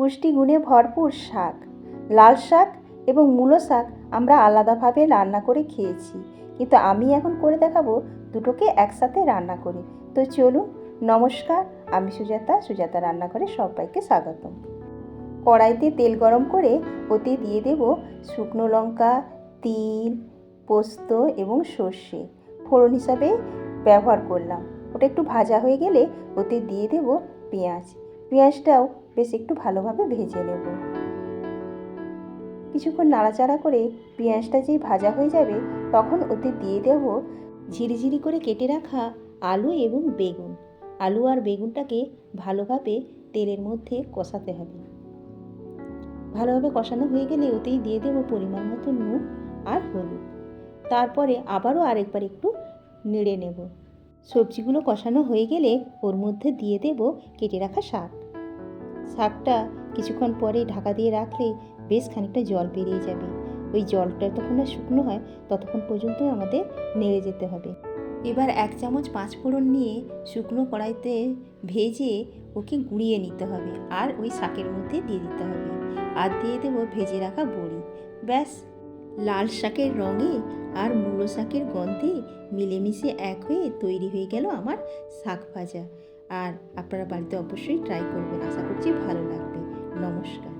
পুষ্টিগুণে ভরপুর শাক। লাল শাক এবং মূলো শাক আমরা আলাদাভাবে রান্না করে খেয়েছি। কিন্তু আমি এখন করে দেখাবো দুটোকে একসাথে রান্না করে। তো চলুন, নমস্কার, আমি সুজাতা সুজাতা রান্না করে সবাইকে স্বাগতম। কড়াইতে তেল গরম করে ওতে দিয়ে দেব শুকনো লঙ্কা, তিল, পোস্ত এবং সর্ষে। ফোড়ন হিসাবে ব্যবহার করলাম। ওটা একটু ভাজা হয়ে গেলে ওতে দিয়ে দেব পেঁয়াজ। পেঁয়াজটাও বেশ একটু ভালোভাবে ভেজে নেব। কিছুক্ষণ নাড়াচাড়া করে পেঁয়াজটা যেই ভাজা হয়ে যাবে, তখন ওতে দিয়ে দেব ঝিরিঝিরি করে কেটে রাখা আলু এবং বেগুন। আলু আর বেগুনটাকে ভালোভাবে তেলের মধ্যে কষাতে হবে। ভালোভাবে কষানো হয়ে গেলে ওতেই দিয়ে দেবো পরিমাণ মতো নুন আর হলুদ। তারপরে আবারও আরেকবার একটু নেড়ে নেব। সবজিগুলো কষানো হয়ে গেলে ওর মধ্যে দিয়ে দেব কেটে রাখা শাক। শাকটা কিছুক্ষণ পরে ঢাকা দিয়ে রাখলে বেশ খানিকটা জল বেরিয়ে যাবে। ওই জলটা যতক্ষণ না শুকনো হয়, ততক্ষণ পর্যন্ত আমাদের নেড়ে যেতে হবে। এবার এক চামচ পাঁচ ফোড়ন নিয়ে শুকনো কড়াইতে ভেজে ওকে গুঁড়িয়ে নিতে হবে আর ওই শাকের মধ্যে দিয়ে দিতে হবে। আর দিয়ে দেবো ভেজে রাখা বড়ি। ব্যাস, লাল শাকের রঙে আর মূলো শাকের গন্ধে মিলেমিশে এক হয়ে তৈরি হয়ে গেল আমার শাক ভাজা। আর আপনারা বাড়িতে অবশ্যই ট্রাই করবেন। আশা করছি ভালো লাগবে। নমস্কার।